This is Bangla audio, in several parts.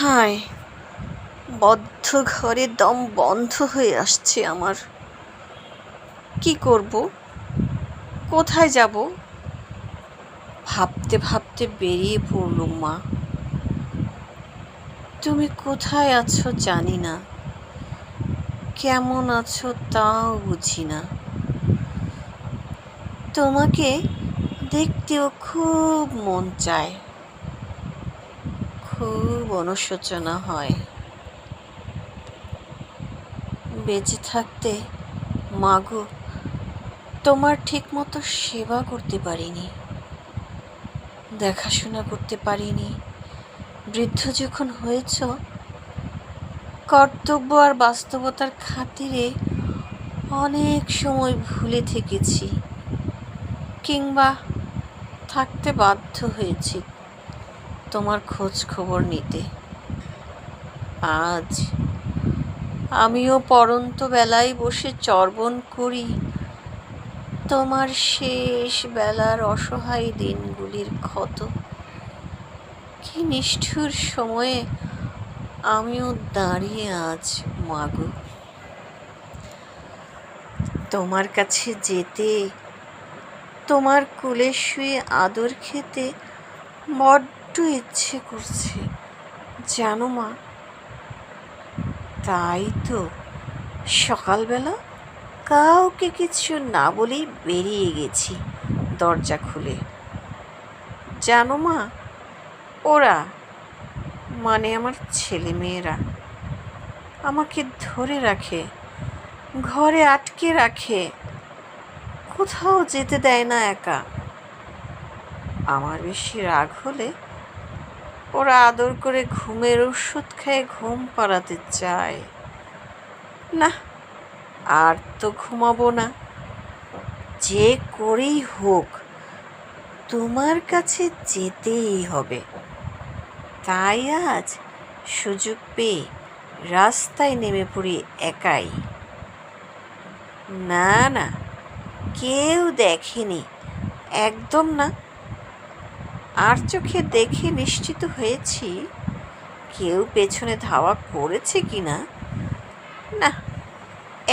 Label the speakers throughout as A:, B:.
A: হায় বদ্ধ ঘরে দম বন্ধ হয়ে আসছে আমার। কি করব? কোথায় যাব? ভাবতে ভাবতে বেরিয়ে পড়লুম, মা। তুমি কোথায় আছো জানি না। কেমন আছো তাও বুঝি না। তোমাকে দেখতেও খুব মন চায়। অনুশোচনা হয়। বেঁচে থাকতে, মাগো, তোমার ঠিক মতো সেবা করতে পারিনি, দেখাশোনা করতে পারিনি, বৃদ্ধ যখন হয়েছ, কর্তব্য আর বাস্তবতার খাতিরে অনেক সময় ভুলে থেকেছি, কিংবা থাকতে বাধ্য হয়েছি। তোমার খোঁজ খবর নিতে। আজ আমিও পরন্ত বেলায় বসে চর্বণ করি। তোমার শেষ বেলার অসহায় দিনগুলির ক্ষত। কি নিষ্ঠুর সময়ে আমিও দাঁড়িয়ে আজ মাগো। তোমার কাছে যেতে, তোমার কুলে শুয়ে আদর খেতে, বড্ড ইচ্ছে করছে। জানো মা, তাই তো সকালবেলা কাউকে কিছু না বলেই বেরিয়ে গেছি দরজা খুলে। জানো মা, ওরা মানে আমার ছেলে মেয়েরা আমাকে ধরে রাখে, ঘরে আটকে রাখে, কোথাও যেতে দেয় না একা। আমার বেশি রাগ হলে ওরা আদর করে ঘুমের ওষুধ খেয়ে ঘুম পাড়াতে চায়। না, আর তো ঘুমাবো না। যে করেই হোক, তোমার কাছে যেতেই হবে। তাই আজ সুযোগ পেয়ে রাস্তায় নেমে পড়ি একাই। না না, কেউ দেখেনি। একদম না আর চোখে দেখে নিশ্চিত হয়েছি কেউ পেছনে ধাওয়া করেছে কি না না,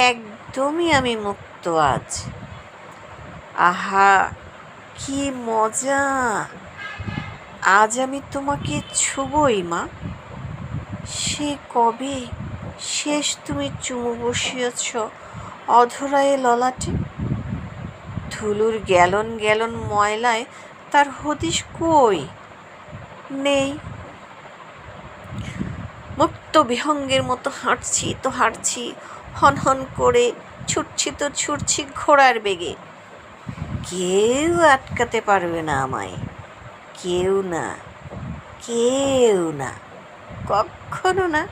A: একদমই আমি মুক্ত আজ। আহা, কি মজা! আজ আমি তোমাকে ছুবই, মা। সে কবে? শেষ তুমি চুমু বসিয়েছ অধরায়ে ললাটে। ধুলুর গ্যালন গ্যালন ময়লায় তার হদিশ কই? নেই। মুক্ত বিহঙ্গের মতো হাঁটছি তো হাঁটছি, হন হন করে ছুটছি তো ছুটছি ঘোড়ার বেগে। কেউ আটকাতে পারবে না আমায়। কেউ না। কেউ না। কখনো না।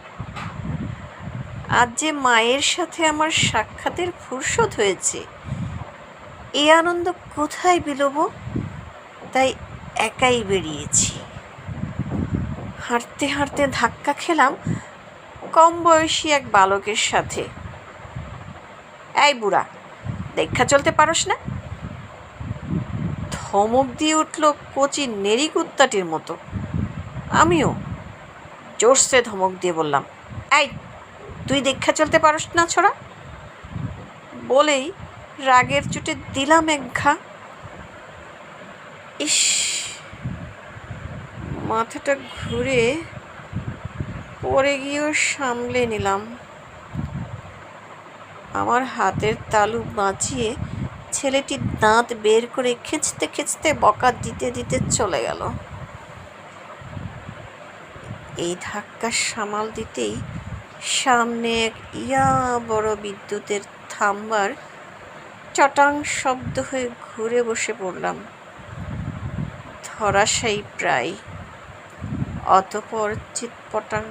A: আজ যে মায়ের সাথে আমার সাক্ষাতের ফুরসত হয়েছে এই আনন্দ কোথায় বিলোব? তাই একাই বেরিয়েছি। হাঁটতে হাঁটতে ধাক্কা খেলাম কম বয়সী এক বালকের সাথে। এই বুড়া, দেখা চলতে পারস না? ধমক দিয়ে উঠল কচি নেরি কুত্তাটির মতো। আমিও জোরসে ধমক দিয়ে বললাম, এই, তুই দেখা চলতে পারস না ছোড়া? বলেই রাগের চোটে দিলাম এক ঘা ইস, মাথাটা ঘুরে পরে গিয়েও সামলে নিলাম। আমার হাতের তালু বাঁচিয়ে ছেলেটি দাঁত বের করে খেঁচতে খেঁচতে বকা দিতে দিতে চলে গেল। এই ধাক্কা সামাল দিতেই সামনে এক ইয়া বড় বিদ্যুতের থাম্বার চটাং শব্দ হয়ে ঘুরে বসে পড়লাম। ধরাশায়ী প্রায়। অতপর চিৎপটাং।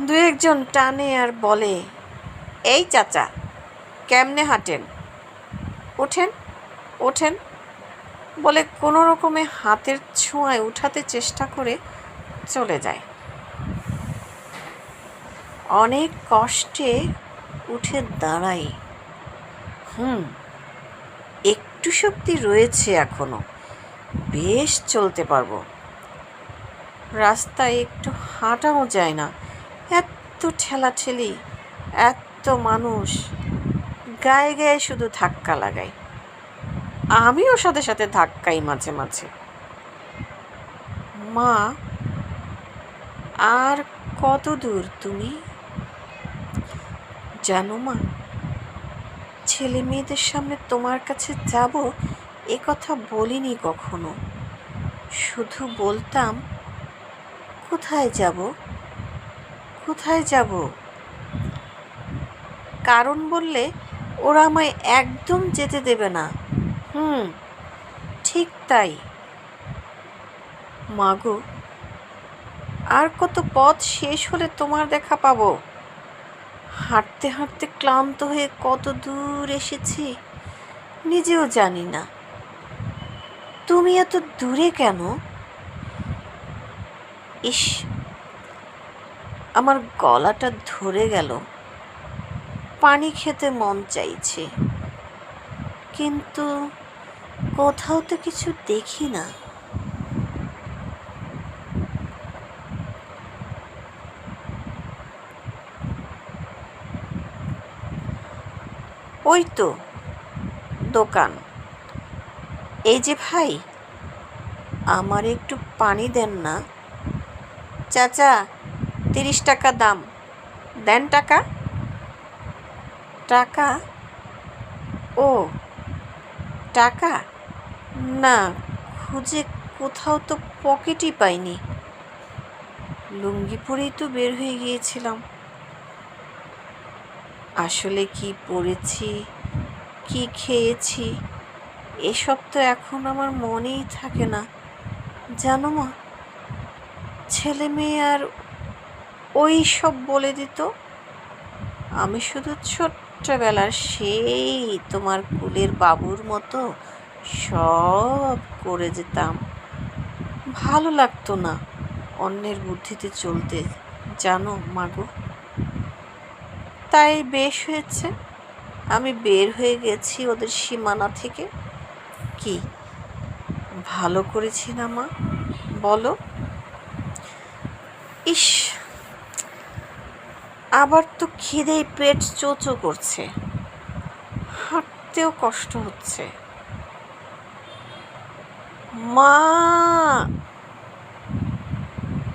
A: দু একজন টানে আর বলে, এই চাচা, কেমনে হাঁটেন? ওঠেন ওঠেন। বলে কোনো রকমে হাতের ছোঁয়ায় উঠাতে চেষ্টা করে চলে যায়। অনেক কষ্টে উঠে দাঁড়াই হুম একটু শক্তি রয়েছে এখনও। বেশ চলতে পারব। রাস্তায় একটু হাঁটাও যায় না। এত ঠেলাঠেলি, এত মানুষ। গায়ে গায়ে শুধু ধাক্কা লাগায় আমিও সাথে সাথে ধাক্কাই মাঝে মাঝে। মা, আর কত দূর তুমি? জানো মা ছেলে মেয়েদের সামনে তোমার কাছে যাব, এ কথা বলিনি কখনো। শুধু বলতাম, কোথায় যাব? কোথায় যাব? কারণ বললে ওরা আমায় একদম যেতে দেবে না। হুম, ঠিক তাই। মাগো, আর কত পথ শেষ হলে তোমার দেখা পাবো? হাঁটতে হাঁটতে ক্লান্ত হয়ে কত দূর এসেছি নিজেও জানি না। তুমি এত দূরে কেন? ইস, আমার গলাটা ধরে গেল। পানি খেতে মন চাইছে, কিন্তু কোথাও তো কিছু দেখি না। ওই তো দোকান। এই যে ভাই, আমার একটু পানি দেন না। চাচা, তিরিশ টাকা দাম। দেন টাকা? টাকা? ও, টাকা? না, খুঁজে কোথাও তো পকেটই পাইনি। লুঙ্গি পরেই তো বের হয়ে গিয়েছিলাম। আসলে কি পড়েছি, কি খেয়েছি, এসব তো এখন আমার মনেই থাকে না। জানো মা, ছেলে মেয়ে আর ওই সব বলে দিত, আমি শুধু ছোট্টবেলার সেই তোমার কুলের বাবুর মতো সব করে যেতাম। ভালো লাগতো না অন্যের বুদ্ধিতে চলতে, জানো মাগো তাই বেশ হয়েছে। আমি বের হয়ে গেছি ওদের সীমানা থেকে। কি? ভালো করেছি না মা? বলো। ইস, আবার তো খিদেই পেট চোচো করছে। হাঁটতেও কষ্ট হচ্ছে। মা!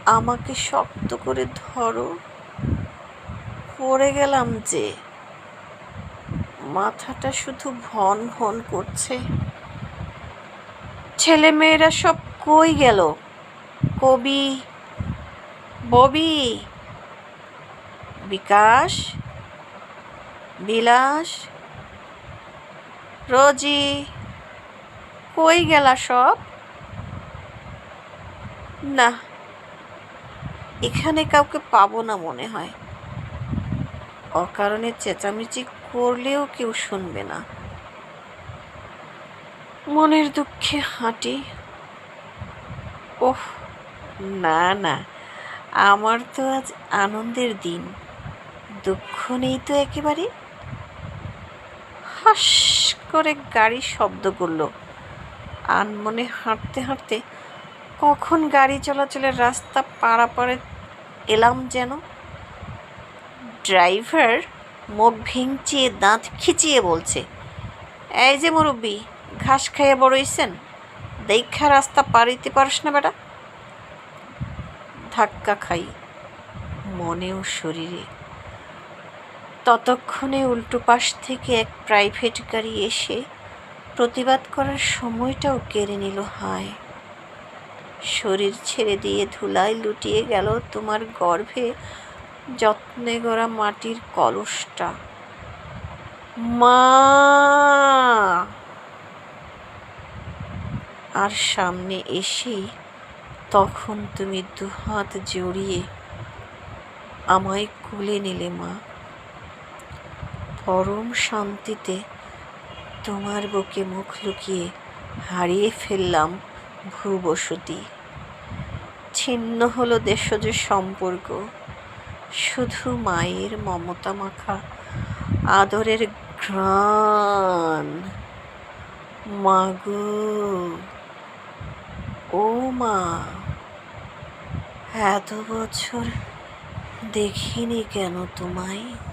A: আমাকে শক্ত করে ধরো। পড়ে গেলাম যে মাথাটা শুধু ভন ভন করছে। ছেলে মেয়েরা সব কই গেল? কবি, ববি, বিকাশ, বিলাস, রোজি, কই গেলা সব? না, এখানে কাউকে পাবো না মনে হয়। অকারণে চেঁচামেচি করলেও কেউ শুনবে না। মনের দুঃখে হাঁটি। ওহ, না না, আমার তো আজ আনন্দের দিন। দুঃখ নেই তো একেবারে? হাস করে গাড়ি শব্দ করল। আনমনে হাঁটতে হাঁটতে কখন গাড়ি চলাচলের রাস্তা পাড়াপাড়ে এলাম যেন? ড্রাইভার মুখ ভিংচিয়ে দাঁত খিচিয়ে বলছে, এই যে মুরব্বী, ঘাস খাইয়ে বড়ইছেন দেখা রাস্তা পারিতে পারস না বেটা? ধাক্কা খাই, মনেও শরীরে। ততক্ষণে উল্টো পাশ থেকে এক প্রাইভেট গাড়ি এসে প্রতিবাদ করার সময়টাও কেড়ে নিল হায়। শরীর ছেড়ে দিয়ে ধুলায় লুটিয়ে গেল তোমার গর্ভে যত্নে গড়া মাটির কলসটা। মা! আর সামনে এসেই তখন তুমি দুহাত জড়িয়ে আমায় কুলে নিলে, মা। পরম শান্তিতে তোমার বুকে মুখ লুকিয়ে হারিয়ে ফেললাম ভূবসতি। ছিন্ন হলো দেশজ সম্পর্ক। শুধু মায়ের মমতা মাখা আদরের ঘ্রাণ। মাগু ও মা এত বছর দেখিনি কেন তোমায়?